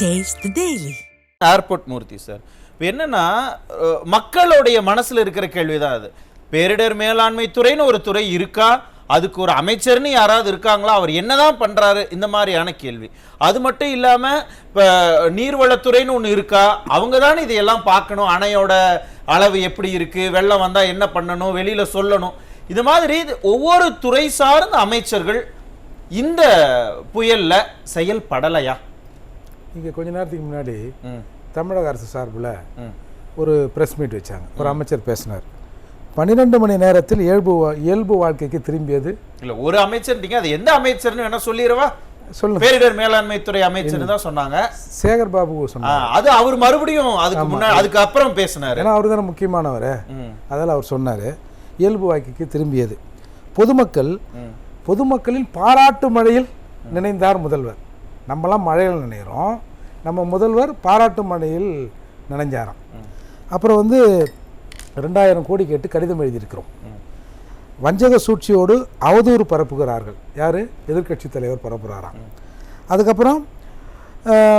Taste daily airport Murthy sir இப்போ என்னன்னா மக்களுடைய மனசில் இருக்கிற கேள்விதான் அது. பேரிடர் மேலாண்மை துறைன்னு ஒரு துறை இருக்கா? அதுக்கு ஒரு அமைச்சர்னு யாராவது இருக்காங்களா? அவர் என்னதான் பண்றாரு? இந்த மாதிரியான கேள்வி. அது மட்டும் இல்லாம இப்ப நீர்வளத்துறைன்னு ஒன்று இருக்கா? அவங்க தானே இதையெல்லாம் பார்க்கணும். அணையோட அளவு எப்படி இருக்கு? வெள்ளம் வந்தா என்ன பண்ணணும்? வெளியில சொல்லணும். இது மாதிரி இது ஒவ்வொரு துறை சார்ந்த அமைச்சர்கள் இந்த புயல்ல செயல்படலையா? இங்கே கொஞ்ச நேரத்துக்கு முன்னாடி தமிழக அரசு சார்பில் ஒரு ப்ரெஸ் மீட் வச்சாங்க. ஒரு அமைச்சர் பேசினார். பன்னிரெண்டு மணி நேரத்தில் இயல்பு இயல்பு வாழ்க்கைக்கு திரும்பியது. இல்ல ஒரு அமைச்சர்ட்டீங்க. அது எந்த அமைச்சர்னு வேணா சொல்லிடவா? சொல்லுங்க. பேரிடர் மேலாண்மை துறை அமைச்சர் தான் சொன்னாங்க. சேகர் பாபு சொன்னார். அது அவர் மறுபடியும் அதுக்கு முன்னாடி அதுக்கு அப்புறம் பேசினாரு. ஏன்னா அவர் தானே முக்கியமானவர். அதில் அவர் சொன்னார். இயல்பு வாழ்க்கைக்கு திரும்பியது. பொதுமக்கள் பொதுமக்களின் பாராட்டு மழையில் நினைந்தார் முதல்வர். நம்மலாம் மழையில் நினைக்கிறோம் நம்ம முதல்வர் பாராட்டு மழையில் நினைஞ்சாராம். அப்புறம் வந்து ரெண்டாயிரம் கோடி கேட்டு கடிதம் எழுதியிருக்கிறோம். வஞ்சக சூழ்ச்சியோடு அவதூறு பரப்புகிறார்கள். யார்? எதிர்க்கட்சி தலைவர் பரப்புகிறாராம். அதுக்கப்புறம்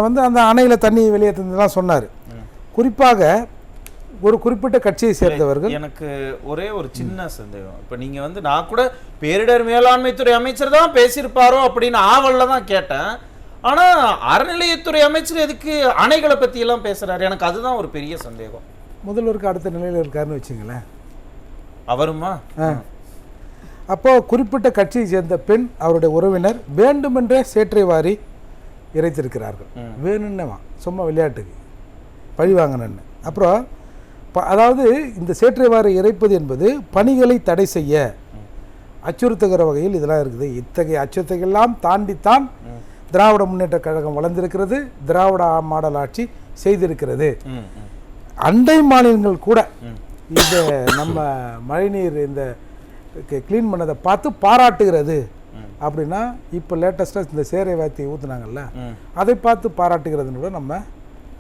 வந்து அந்த அணையில் தண்ணி வெளியேற்றலாம் சொன்னார். குறிப்பாக ஒரு குறிப்பிட்ட கட்சியை சேர்ந்தவர்கள் எனக்கு ஒரே ஒரு சின்ன சந்தேகம். இப்ப நீங்க வந்து நான் கூட பேரிடர் மேலாண்மை துறை அமைச்சர் தான் பேசியிருப்பாரோ அப்படின்னு ஆவல்ல தான் கேட்டேன். ஆனா அறநிலையத்துறை அமைச்சர் எதுக்கு அணைகளை பத்தி எல்லாம் பேசுறாரு? எனக்கு அதுதான் ஒரு பெரிய சந்தேகம். முதல்வருக்கு அடுத்த நிலையில் இருக்காருன்னு வச்சுங்களேன் அவருமா? அப்போ குறிப்பிட்ட கட்சியை சேர்ந்த பெண் அவருடைய உறவினர் வேண்டுமென்றே சேற்றை வாரி இறைத்திருக்கிறார்கள் வேணும்னேவா? சும்மா விளையாட்டுக்கு. பழி வாங்கணுன்னு அப்புறம் அதாவது இந்த சேற்றை வாரி இறைப்பது என்பது பணிகளை தடை செய்ய அச்சுறுத்துகிற வகையில் இதெல்லாம் இருக்குது. இத்தகைய அச்சுறுத்தலையெல்லாம் தாண்டித்தான் திராவிட முன்னேற்ற கழகம் வளர்ந்திருக்கிறது திராவிட மாடல் ஆட்சி செய்திருக்கிறது. அண்டை மாநிலங்கள் கூட இந்த நம்ம மழைநீர் இந்த க்ளீன் பண்ணதை பார்த்து பாராட்டுகிறது. அப்படின்னா இப்போ லேட்டஸ்ட்டாக இந்த சேரை வாத்தி ஊற்றுனாங்கல்ல அதை பார்த்து பாராட்டுகிறதுன்னு கூட நம்ம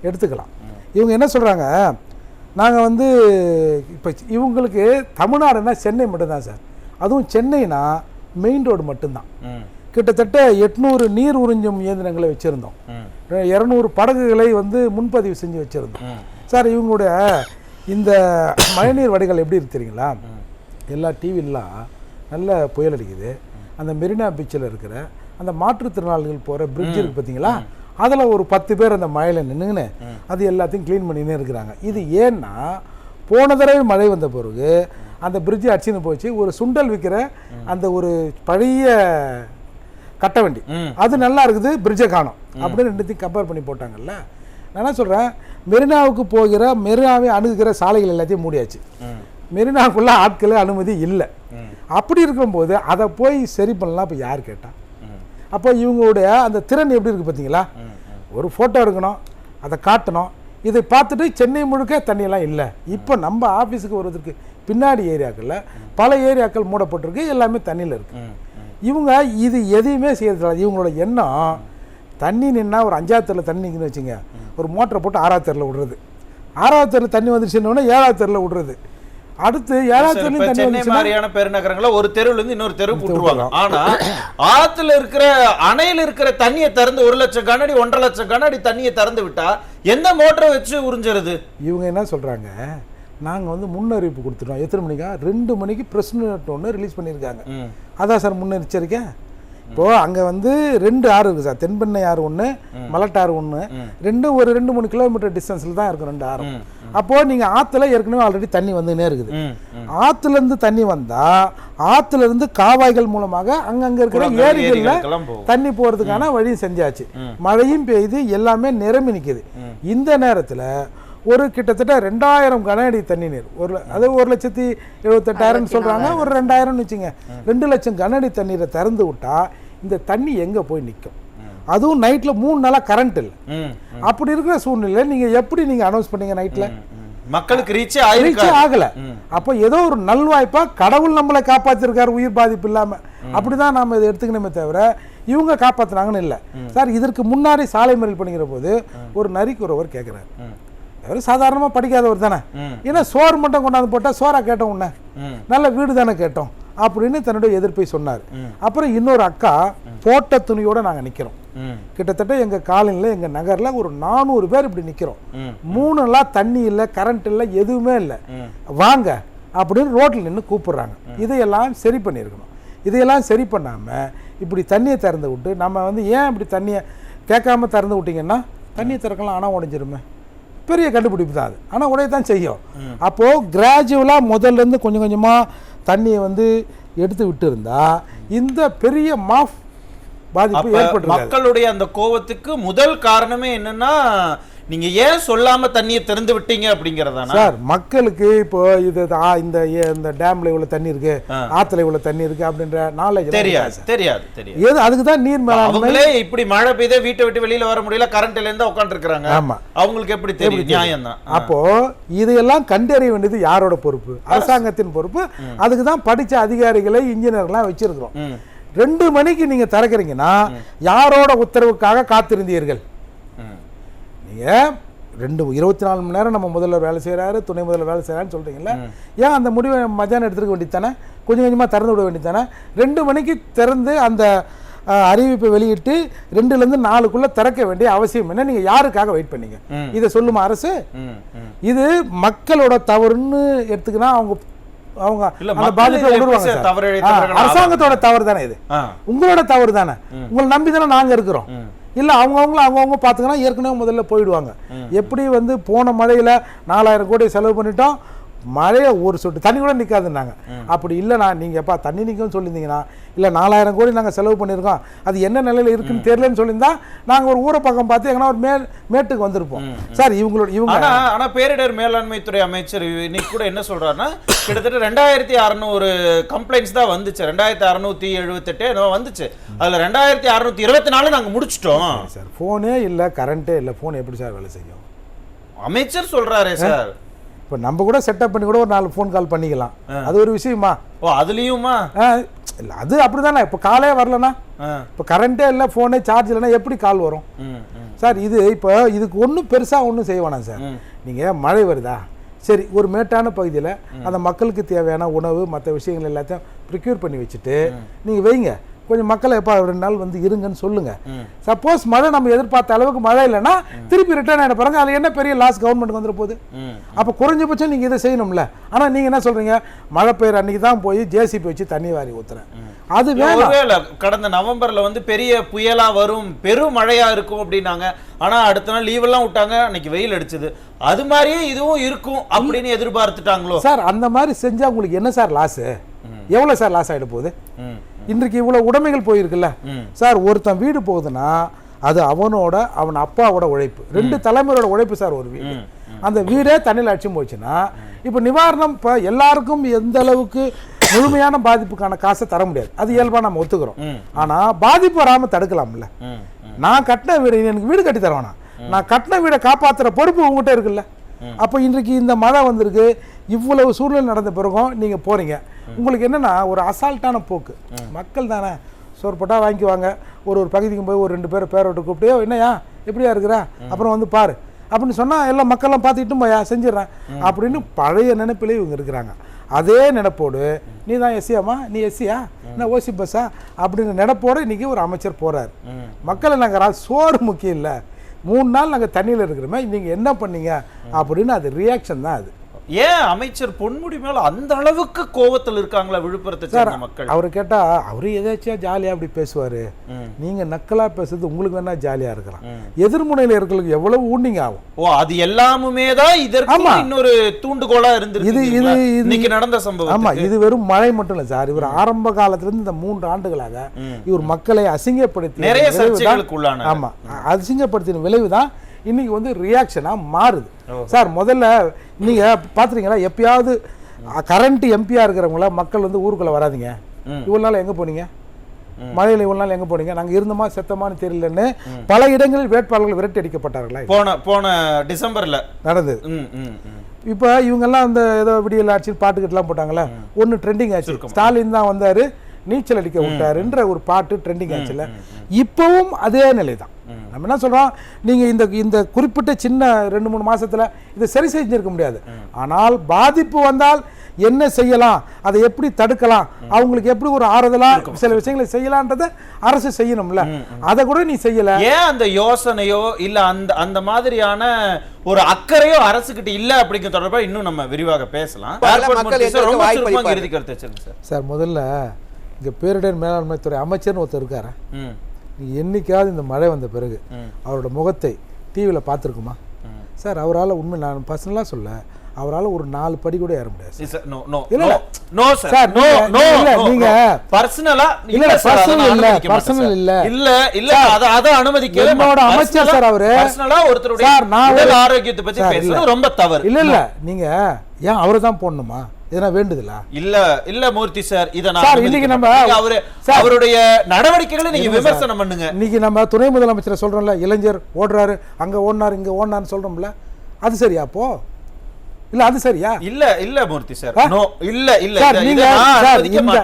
எடுத்துக்கலாம். இவங்க என்ன சொல்கிறாங்க நாங்கள் வந்து இப்போ இவங்களுக்கு தமிழ்நாடுனா சென்னை மட்டும்தான் சார். அதுவும் சென்னைனா மெயின் ரோடு மட்டும்தான். கிட்டத்தட்ட எட்நூறு நீர் உறிஞ்சும் இயந்திரங்களை வச்சுருந்தோம். இரநூறு படகுகளை வந்து முன்பதிவு செஞ்சு வச்சுருந்தோம். சார் இவங்களுடைய இந்த மழைநீர் வடிகால் எப்படி இருக்கு தெரியுங்களா? எல்லா டிவிலாம் நல்ல புயல் அடிக்குது. அந்த மெரினா பீச்சில் இருக்கிற அந்த மாற்றுத்திறனாளிகள் போகிற பிரிட்ஜ் இருக்கு பார்த்தீங்களா அதில் ஒரு பத்து பேர் அந்த மழையில் நின்றுங்கன்னு அது எல்லாத்தையும் க்ளீன் பண்ணினே இருக்கிறாங்க. இது ஏன்னா போன தடவை மழை வந்த பிறகு அந்த பிரிட்ஜ் அடிச்சுன்னு போச்சு. ஒரு சுண்டல் விற்கிற அந்த ஒரு பழைய கட்ட வண்டி. அது நல்லா இருக்குது பிரிட்ஜை காணும். அப்படின்னு ரெண்டுத்தையும் கம்பேர் பண்ணி போட்டாங்கல்ல. நான் என்ன சொல்கிறேன் மெரினாவுக்கு போகிற மெரினாவை அணுகுகிற சாலைகள் எல்லாத்தையும் மூடியாச்சு. மெரினாவுக்குள்ள ஆட்களே அனுமதி இல்லை. அப்படி இருக்கும்போது அதை போய் சரி பண்ணலாம் இப்போ யார் கேட்டா? ம், அப்போ இவங்களுடைய அந்த திறன் எப்படி இருக்குது பார்த்தீங்களா. ஒரு ஃபோட்டோ எடுக்கணும் அதை காட்டணும். இதை பார்த்துட்டு சென்னை முழுக்க தண்ணியெல்லாம் இல்லை. இப்போ நம்ம ஆஃபீஸுக்கு வருவதற்கு பின்னாடி ஏரியாக்களில் பல ஏரியாக்கள் மூடப்பட்டிருக்கு எல்லாமே தண்ணியில் இருக்குது. இவங்க இது எதையுமே செய்யறதில்ல. இவங்களோட எண்ணம் தண்ணி நின்னா ஒரு அஞ்சாவது தெருல தண்ணி நிற்குன்னு வச்சுங்க ஒரு மோட்டரை போட்டு ஆறாவது தெருல விடுறது. ஆறாவது தெருல தண்ணி வந்துருச்சுன்னு ஏழாவது தெருல விடுறது. அடுத்து ஏழாவது தெருலையும் தண்ணி சென்னை மாதிரியான பெருநகரங்கள ஒரு தெருவுல இருந்து இன்னொரு தெரு விட்டுருவாங்க. ஆனா ஆத்துல இருக்கிற அணையில இருக்கிற தண்ணியை திறந்து ஒரு லட்சம் கனஅடி ஒன்றரை லட்சம் கனஅடி தண்ணியை திறந்து விட்டா எந்த மோட்டரை வச்சு உறிஞ்சுறது? இவங்க என்ன சொல்றாங்க நாங்க வந்து முன்னறிவிப்பு கொடுத்துட்டோம். எத்தனை மணிக்கா? ரெண்டு மணிக்கு ப்ரெஸ் நோட் ஒன்று ரிலீஸ் பண்ணியிருக்காங்க. அதான் சார் முன்னெச்சரிக்கை. இப்போ அங்க வந்து ரெண்டு ஆறு இருக்கு சார். தென்பெண்ணை ஆறு ஒன்று மலட்டாறு ஒன்று ரெண்டும் ஒரு ரெண்டு மூணு கிலோமீட்டர் டிஸ்டன்ஸில் தான் இருக்கும் ரெண்டு ஆறும். அப்போ நீங்க ஆத்துல ஏற்கனவே ஆல்ரெடி தண்ணி வந்துனே இருக்குது. இருந்து தண்ணி வந்தா ஆத்துல இருந்து காவாய்கள் மூலமாக அங்கங்க இருக்கிற ஏரிகள்ல. தண்ணி போறதுக்கான வழியும் செஞ்சாச்சு. மழையும் பெய்யுது எல்லாமே நிரம்பி நிக்குது. இந்த நேரத்துல ஒரு கிட்டத்தட்ட ரெண்டாயிரம் கன அடி தண்ணி நீர் ஒரு அது ஒரு லட்சத்தி எழுபத்தெட்டாயிரம் சொல்றாங்க. ஒரு ரெண்டாயிரம்னு வச்சுங்க. ரெண்டு லட்சம் கன அடி தண்ணீரை திறந்து விட்டா இந்த தண்ணி எங்க போய் நிற்கும் அதுவும் நைட்ல மூணு நாளா கரண்ட் இல்லை. அப்படி இருக்கிற சூழ்நிலையில நீங்க எப்படி நீங்க அனௌன்ஸ் பண்ணீங்க நைட்ல ம். மக்களுக்கு ரீச்சே ஆயிருக்கா ஆகல. அப்போ ஏதோ ஒரு நல்வாய்ப்பா கடவுள் நம்மளை காப்பாத்திருக்காரு உயிர் பாதிப்பு இல்லாம. அப்படிதான் நாம இதை எடுத்துக்கணுமே தவிர இவங்க காப்பாத்துனாங்கன்னு இல்ல. சார் இதற்கு முன்னாடி சாலை மறியல் பண்ணிக்கிற போது ஒரு நரிக்கு ஒருவர் கேட்கிறாரு அவர் சாதாரணமா படிக்காதவர் தானே. ஏன்னா சோறு மட்டும் கொண்டாந்து போட்டா சோறா கேட்டோம் உன்ன. நல்ல வீடு தானே கேட்டோம் அப்படின்னு தன்னுடைய எதிர்ப்பை சொன்னார். அப்புறம் இன்னொரு அக்கா போட்ட துணியோட நாங்க நிக்கிறோம். ம். கிட்டத்தட்ட எங்க காலனியில் எங்க நகர்ல ஒரு நானூறு பேர் இப்படி நிக்கிறோம். ம். மூணுலாம் தண்ணி இல்லை கரண்ட் இல்லை எதுவுமே இல்லை. வாங்க அப்படின்னு ரோட்டில் நின்று கூப்பிடுறாங்க. இதையெல்லாம் சரி பண்ணியிருக்கணும். இதையெல்லாம் சரி பண்ணாமல் இப்படி தண்ணியை திறந்து விட்டு நம்ம வந்து ஏன் இப்படி தண்ணியை கேட்காம திறந்து விட்டீங்கன்னா தண்ணியை திறக்கலாம் ஆனால் உடைஞ்சிருமே. பெரிய கண்டுபிடிப்பு தான் அது. ஆனால் உடைய தான் செய்யும் அப்போது கிராஜுவலாக முதல்லேருந்து கொஞ்சம் கொஞ்சமாக தண்ணியை வந்து எடுத்து விட்டு இருந்தா இந்த பெரிய மாஃப் பாதிப்பு ஏற்பட்டிருக்காது. மக்களுடைய அந்த கோவத்துக்கு முதல் காரணமே என்னன்னா நீங்க ஏன் சொல்லாம தண்ணியை திறந்து விட்டீங்க அப்படிங்கறதானா? சார் மக்களுக்கு இப்போ இது இந்த இந்த டேம்ல இவ்வளவு தண்ணி இருக்கு. ஆத்துல இவ்வளவு தண்ணி இருக்கு அப்படின்ற நாலேஜ் தெரியாது தெரியாது தெரியாது. ஏது அதுக்கு தான் நீர் மேலாண்மை? இப்படி மழை பெய்தே வீட்டை விட்டு வெளியில வர முடியல கரண்ட்ல இருந்து உட்கார்ந்து இருக்காங்க ஆமா. அவங்களுக்கு எப்படி தெரியும்? நியாயம் தான் அப்போ இதையெல்லாம் கண்டறிய வேண்டியது யாரோட பொறுப்பு? அரசாங்கத்தின் பொறுப்பு. அதுக்கு தான் படிச்ச அதிகாரிகளை இன்ஜினியர்லாம் வச்சிருக்கிறோம். ரெண்டு மணிக்கு நீங்க திறக்கிறீங்கன்னா யாரோட உத்தரவுக்காக காத்திருந்தீர்கள்? நீங்க ரெண்டு இருபத்தி நாலு மணி நேரம் நம்ம முதல்வர் வேலை செய்றாரு துணை முதல்வர் வேலை செய்கிறாருன்னு சொல்றீங்கல்ல? ஏன் அந்த முடிவை மத்தியானம் எடுத்துருக்க வேண்டியதானே கொஞ்சம் கொஞ்சமா திறந்து விட வேண்டியதானே ரெண்டு மணிக்கு திறந்து அந்த அறிவிப்பை வெளியிட்டு ரெண்டுலேருந்து நாலுக்குள்ள திறக்க வேண்டிய அவசியம் என்ன? நீங்க யாருக்காக வெயிட் பண்ணீங்க. இதை சொல்லுமா அரசு? இது மக்களோட தவறுன்னு எடுத்துக்கினா அவங்க அவங்க அந்த பாதிப்பை விடுவாங்க அரசாங்கத்தோட தவறு தானே இது. உங்களோட தவறு தானே உங்களை நம்பி தானே நாங்க இருக்கிறோம். இல்ல அவங்கவுங்கள அவங்கவுங்க பார்த்துக்கனா ஏற்கனவே முதல்ல போயிடுவாங்க. எப்படி வந்து போன மழையில நாலாயிரம் கோடி செலவு பண்ணிட்டோம் மழையை ஒரு சொட்டு தண்ணி கூட நிற்காதுன்னாங்க அப்படி இல்லைண்ணா நீங்கள் எப்பா தண்ணி நிற்கும்னு சொல்லியிருந்தீங்கன்னா இல்லை நாலாயிரம் கோடி நாங்கள் செலவு பண்ணியிருக்கோம் அது என்ன நிலையில் இருக்குன்னு தெரியலன்னு சொல்லியிருந்தா நாங்கள் ஒரு ஊரை பக்கம் பார்த்து எங்கன்னா ஒரு மே மேட்டுக்கு வந்திருப்போம். சார் இவங்களோட இவங்க ஆனா ஆனா பேரிடர் மேலாண்மை துறை அமைச்சர் இன்னைக்கு கூட என்ன சொல்றாருன்னா கிட்டத்தட்ட ரெண்டாயிரத்தி அறுநூறு கம்ப்ளைண்ட்ஸ் தான் வந்துச்சு. ரெண்டாயிரத்தி அறுநூத்தி எழுபத்தெட்டு என்னவோ வந்துச்சு. அதுல ரெண்டாயிரத்தி அறுநூத்தி இருபத்தி நாலு நாங்க முடிச்சிட்டோம். சார் ஃபோனே இல்லை கரண்ட்டே இல்லை ஃபோன் எப்படி சார் வேலை செய்யும்? அமைச்சர் சொல்றாரே சார். இப்போ நம்ம கூட செட்டப் பண்ணி கூட ஒரு நாலு ஃபோன் கால் பண்ணிக்கலாம். அது ஒரு விஷயமா? ஓ அதுலயுமா? இல்ல அது அப்படிதானே. இப்போ காலே வரலனா? இப்போ கரண்ட்டே இல்லை ஃபோனே சார்ஜ் இல்லைன்னா எப்படி கால் வரும்? சார் இது இப்போ இதுக்கு ஒன்றும் பெருசாக ஒன்றும் செய்ய வேணாம் சார். நீங்கள் மழை வருதா? சரி ஒரு மேட்டான பகுதியில் அந்த மக்களுக்கு தேவையான உணவு மற்ற விஷயங்கள் எல்லாத்தையும் ப்ரிக்யூர் பண்ணி வச்சுட்டு நீங்கள் வைங்க. கொஞ்சம் மக்களை எப்போ ரெண்டு நாள் வந்து இருங்கன்னு சொல்லுங்க. சப்போஸ் மழை நம்ம எதிர்பார்த்த அளவுக்கு மழை இல்லைன்னா திருப்பி ரிட்டர்ன் ஆகிட பாருங்க. அதில் என்ன பெரிய லாஸ் கவர்மெண்ட் வந்துட போகுது. அப்போ குறைஞ்சபட்சம் நீங்கள் இதை செய்யணும்ல. ஆனால் நீங்கள் என்ன சொல்கிறீங்க மழை பெய்யுற அன்னைக்கு தான் போய் ஜேசிபி வச்சு தண்ணி வாரி ஊற்றுறேன் அது வேணாம். கடந்த நவம்பர்ல வந்து பெரிய புயலா வரும் பெரும் மழையா இருக்கும் அப்படின்னாங்க. ஆனா அடுத்த நாள் லீவ் எல்லாம் விட்டாங்க. அன்னைக்கு வெயில் அடிச்சது. அது மாதிரியே இதுவும் இருக்கும் அப்படின்னு எதிர்பார்த்துட்டாங்களோ? சார் அந்த மாதிரி செஞ்சால் உங்களுக்கு என்ன சார் லாஸு எவ்வளோ சார் லாஸ் ஆகிட போகுது? இன்றைக்கு இவ்வளோ உடைமைகள் போயிருக்குல்ல. சார் ஒருத்தன் வீடு போகுதுன்னா அது அவனோட அவன் அப்பாவோட உழைப்பு. ரெண்டு தலைமுறையோட உழைப்பு சார் ஒரு வீடு. அந்த வீடே தண்ணியில் அடிச்சு போச்சுன்னா இப்போ நிவாரணம் இப்போ எல்லாருக்கும் எந்த அளவுக்கு முழுமையான பாதிப்புக்கான காசை தர முடியாது. அது இயல்பாக நம்ம ஒத்துக்கிறோம். ஆனால் பாதிப்பு வராமல் தடுக்கலாம்ல. நான் கட்டின வீடு எனக்கு வீடு கட்டி தரவேணாம் நான் கட்டின வீடை காப்பாத்துற பொறுப்பு உங்ககிட்ட இருக்குல்ல? அப்போ இன்றைக்கு இந்த மழை வந்திருக்கு இவ்வளவு சூழ்நிலை நடந்த பிறகும் நீங்க போறீங்க. உங்களுக்கு என்னன்னா ஒரு அசால்ட்டான போக்கு. மக்கள் தானே சோறு வாங்கிக்குவாங்க. ஒரு ஒரு பகுதிக்கு போய் ஒரு ரெண்டு பேர் பேரோட்டு விட்டு கூப்பிட்டு எப்படியா இருக்கிறா? அப்புறம் வந்து பாரு. அப்படின்னு சொன்னா எல்லா மக்கள்லாம் பார்த்துக்கிட்டும் போயா செஞ்சிடறேன். அப்படின்னு பழைய நினைப்பிலே இவங்க இருக்கிறாங்க. அதே நினைப்போடு நீ தான் எஸ்சியாமா நீ எஸ்சியா என்ன ஓசி பஸ்ஸா அப்படின்னு நினைப்போடு இன்னைக்கு ஒரு அமைச்சர் போறாரு. மக்கள் மக்களை நாங்கள் சோறு முக்கியம் இல்லை. மூணு நாள் நாங்கள் தண்ணியில் இருக்கிறோமே நீங்கள் என்ன பண்ணீங்க? அப்படின்னு அது ரியாக்ஷன் தான் அது. ஏன் அமைச்சர் பொன்முடி மேல அந்த அளவுக்கு கோவத்தில் இருக்காங்களா விழுப்புரத்தை சேர்ந்த மக்கள்? அவர் கேட்டால் அவர் எதாச்சியா ஜாலியாக அப்படி பேசுவார்? ம். நீங்கள் நக்கலாக பேசுறது உங்களுக்கு வேணா ஜாலியாக இருக்கலாம். எதிர்முனையில் இருக்கிறவங்களுக்கு எவ்வளவு ஊண்டிங் ஆகும்? ஓ அது எல்லாமுமே தான் இதற்கு ஆமா. இன்னொரு தூண்டுகோலா இருந்திருக்கு இது-? இது- இன்னைக்கு நடந்த சம்பவம் ஆமாம் இது வெறும் மழை மட்டும் இல்லை சார். இவர் ஆரம்ப காலத்திலிருந்து இந்த மூன்று ஆண்டுகளாக இவர் மக்களை அசிங்கப்படுத்தி நிறைய சர்ச்சைகளுக்கு உள்ளான ஆமா அசிங்கப்படுத்தின விளைவு இன்னைக்கு வந்து ரியாக்ஷனா மாறுது. சார் முதல்ல நீங்க பாத்துறீங்களா எப்பயாவது கரண்ட் எம்பியா இருக்கிறவங்கள மக்கள் வந்து ஊருக்குள்ள வராதீங்க. ம். இவ்வளவு நாள் எங்க போனீங்க? மழையில இவ்வளவு நாள் எங்க போனீங்க? நாங்க இருந்தோமா செத்தமான்னு தெரியலன்னு பல இடங்களில் வேட்பாளர்கள் விரட்டி அடிக்கப்பட்டார்களா போன போன டிசம்பர்ல. நடந்தது. இப்போ இவங்கெல்லாம் அந்த ஏதோ விடியல் ஆட்சி பாட்டுக்கிட்டுலாம் போட்டாங்களே? ஒன்று ட்ரெண்டிங் ஆச்சு. ஸ்டாலின் தான் வந்தாரு நீச்சல் அடிக்க விட்டாருன்ற ஒரு பாட்டு ட்ரெண்டிங் ஆச்சுல. இப்பவும் அதே நிலை தான். நம்ம என்ன சொல்றோம்? நீங்க இந்த இந்த குறிப்பிட்ட சின்ன ரெண்டு மூணு மாசத்துல இதை சரி செஞ்சிருக்க முடியாது. ஆனால் பாதிப்பு வந்தால் என்ன செய்யலாம்? அதை எப்படி தடுக்கலாம்? அவங்களுக்கு எப்படி ஒரு ஆறுதலா சில விஷயங்களை செய்யலான்றதை அரசு செய்யணும்ல. அதை கூட நீ செய்யல. ஏன் அந்த யோசனையோ இல்ல அந்த அந்த மாதிரியான ஒரு அக்கறையோ அரசுகிட்ட இல்ல அப்படிங்கிற தொடர்பா இன்னும் நம்ம விரிவாக பேசலாம். சார். முதல்ல இங்க பேரிடர் மேலாண்மை துறை அமைச்சர்னு ஒருத்தர் இருக்காரு. என்னைக்காவது இந்த மழை வந்த பிறகு. அவரோட முகத்தை டிவியில் பார்த்துருக்குமா. சார் அவரால் உண்மை நான் பர்சனலாக சொல்ல அவரால் ஒரு நாலு படி கூட ஏற முடியாது. ரொம்ப தவறு. இல்ல இல்ல. நீங்க ஏன் அவரை தான் போடணுமா? எதனா வேண்டுதலா இல்ல இல்ல மூர்த்தி சார் இத நான் இன்னைக்கு. நம்ம- அவரு. அவருடைய நடவடிக்கைகளை நீங்க. விமர்சனம் பண்ணுங்க இன்னைக்கு நம்ம துணை முதலமைச்சரை சொல்றோம்ல இளைஞர் ஓடுறாரு அங்க ஓடினாரு இங்க ஓடினாருன்னு சொல்றோம்ல அது சரியா அப்போ இல்ல அது சரியா இல்ல இல்ல மூர்த்தி சார்? நோ இல்ல இல்ல நீங்க- இந்த-.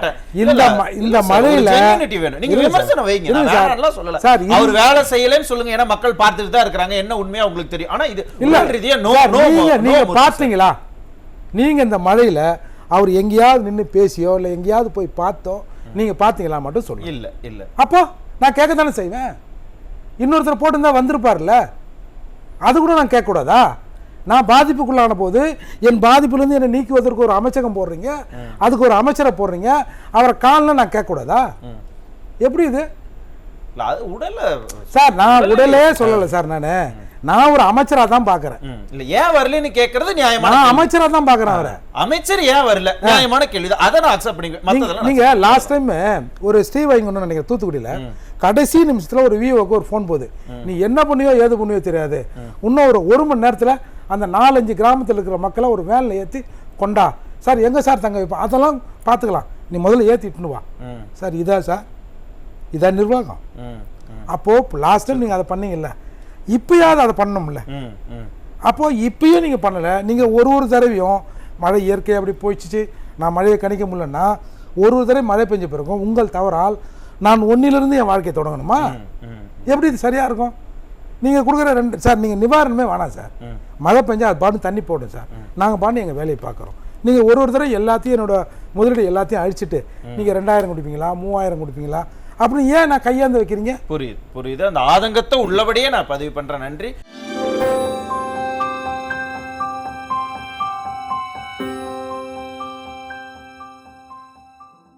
இந்த மழையில- வேணும். நீங்க. விமர்சனம் வைங்க நான். வேணாம்லாம் சொல்லல சார், அவர் வேலை செய்யலைன்னு சொல்லுங்க ஏன்னா மக்கள் பார்த்துட்டு தான் இருக்காங்க என்ன உண்மையா உங்களுக்கு தெரியும் ஆனா இது இல்ல ரீதியா நோ நோ நீங்க. பாத்தீங்களா நீங்க இந்த மழையில அவர் எங்கேயாவது நின்னு பேசியோ இல்ல எங்கேயாவது போய் பார்த்தோ நீங்க பாத்தீங்களா மட்டும் சொல்லுங்க. இல்ல இல்ல. அப்போ நான் கேட்க தானே செய்வேன்? இன்னொருத்தர் போட்டிருந்தா வந்திருப்பார்ல? அது கூட நான் கேட்கக்கூடாதா? நான் பாதிப்புக்குள்ளான போது என் பாதிப்புலேருந்து என்னை நீக்குவதற்கு ஒரு அமைச்சகம் போடுறீங்க அதுக்கு ஒரு அமைச்சரை போடுறீங்க அவரை காலில் நான் கேட்கக்கூடாதா. எப்படி இது? உடல்ல சார் நான் உடலே சொல்லலை சார் நான். நான் ஒரு அமைச்சராக தான் பார்க்குறேன் ம், இல்ல ஏன் வரலன்னு கேக்குறது நியாயமான நான் கேள்வி. அமைச்சராக தான் பார்க்குறேன் அவரை. அமைச்சர் ஏன் வரல? நியாயமான கேள்வி. அதை நான் அக்செப்ட் பண்ணி மத்ததெல்லாம் நான் நீங்க லாஸ்ட் டைம் ஒரு ஸ்டீவ் வைங்கன்னு நினைக்கிறேன் தூத்துக்குடியில கடைசி நிமிஷத்துல ஒரு விவோக்கு ஒரு ஃபோன் போகுது. நீ என்ன பண்ணியோ ஏது பண்ணியோ தெரியாது. இன்னும் ஒரு ஒரு மணி நேரத்துல அந்த நாலஞ்சு கிராமத்துல இருக்கிற மக்களை ஒரு வேனில் ஏத்தி கொண்டா. சார் எங்க சார் தங்க வைப்போம் அதெல்லாம் பார்த்துக்கலாம் நீ முதல்ல ஏத்திட்டுன்னு வா. சார் இதா சார்? இதா நிர்வாகம். ம், ம், அப்போ லாஸ்ட் டைம் நீங்க அதை பண்ணீங்கல்ல. இப்பயாவது அதை பண்ணணும்ல. ம், ம். அப்போ இப்பயும் நீங்கள் பண்ணலை. நீங்கள் ஒரு ஒரு தடவையும் மழை இயற்கை அப்படி போயிடுச்சு. நான் மழையை கணிக்க முடியலன்னா ஒரு ஒரு தடவை மழை பெஞ்ச பிறகும் உங்கள் தவறால் நான் ஒன்னிலிருந்து என் வாழ்க்கையை தொடங்கணுமா. எப்படி இது சரியாக இருக்கும்? நீங்கள் கொடுக்குற ரெண்டு சார் நீங்கள் நிவாரணமே வேணாம் சார். மழை பெஞ்சா அது பாட்டு தண்ணி போடும் சார். நாங்கள் பாட்டு எங்கள் வேலையை பார்க்குறோம். நீங்கள் ஒரு ஒரு தடவை எல்லாத்தையும் என்னோட முதலீடு எல்லாத்தையும் அழிச்சிட்டு நீங்கள் ரெண்டாயிரம் கொடுப்பீங்களா மூவாயிரம் கொடுப்பீங்களா அப்படின்னு ஏன் நான் கையாந்து வைக்கிறீங்க? புரியுது புரியுது. அந்த ஆதங்கத்தை உள்ளபடியே நான் பதிவு பண்றேன். நன்றி.